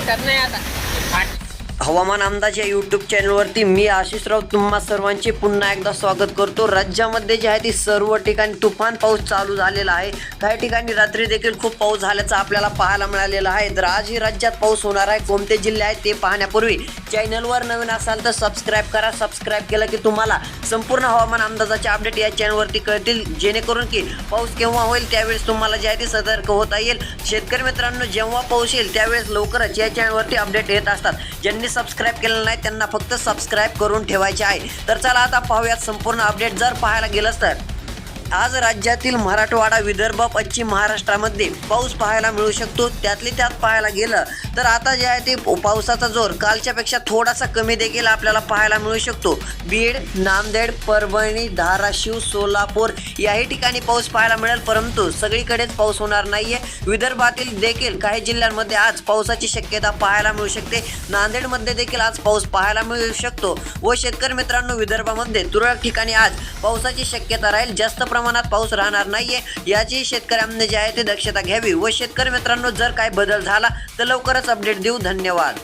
उठत नाही आता. हवामान अंदाज या यूट्यूब चॅनलवरती मी आशिष राव तुम्हा सर्वांचे पुन्हा एकदा स्वागत करतो. राज्यामध्ये जे आहे ती सर्व ठिकाणी तुफान पाऊस चालू झालेला आहे. काही ठिकाणी रात्री देखील खूप पाऊस झाल्याचं आपल्याला पाहायला मिळालेलं आहे. तर आजही राज्यात पाऊस होणार आहे. कोणते जिल्हे आहेत ते पाहण्यापूर्वी चॅनलवर नवीन असाल तर सबस्क्राईब करा. सबस्क्राईब केलं की तुम्हाला संपूर्ण हवामान अंदाजाचे अपडेट या चॅनलवरती कळतील. जेणेकरून की पाऊस केव्हा होईल त्यावेळेस तुम्हाला जे आहे ते सतर्क होता येईल. शेतकरी मित्रांनो जेव्हा पाऊस येईल त्यावेळेस लवकरच या चॅनलवरती अपडेट येत असतात. ज्यांनी सबस्क्राईब केलेलं नाही त्यांना फक्त सबस्क्राईब करून ठेवायचे आहे. तर चला आता पाहूयात संपूर्ण अपडेट जर पाहायला गेलंच तर. आज राज्यातील मराठवाडा विदर्भ पश्चिम महाराष्ट्रामध्ये पाऊस पाहायला मिळू शकतो. त्यातली त्यात पाहायला गेलं तर आता जे आहे ते पावसाचा जोर कालच्यापेक्षा थोडासा कमी देखील आपल्याला पाहायला मिळू शकतो. बीड नांदेड परभणी धाराशिव सोलापूर याही ठिकाणी पाऊस पाहायला मिळेल. परंतु सगळीकडेच पाऊस होणार नाहीये. विदर्भातील देखील काही जिल्ह्यांमध्ये आज पावसाची शक्यता पाहायला मिळू शकते. नांदेडमध्ये देखील आज पाऊस पाहायला मिळू शकतो. व शेतकरी मित्रांनो विदर्भामध्ये तुरळक ठिकाणी आज पावसाची शक्यता राहील. जास्त प्रमाणात पाऊस राहणार नाहीये. याची शेतकऱ्यांनी जे आहे ते दक्षता घ्यावी व शेतकरी मित्रांनो जर काय बदल झाला तर लवकरच अपडेट देऊ. धन्यवाद.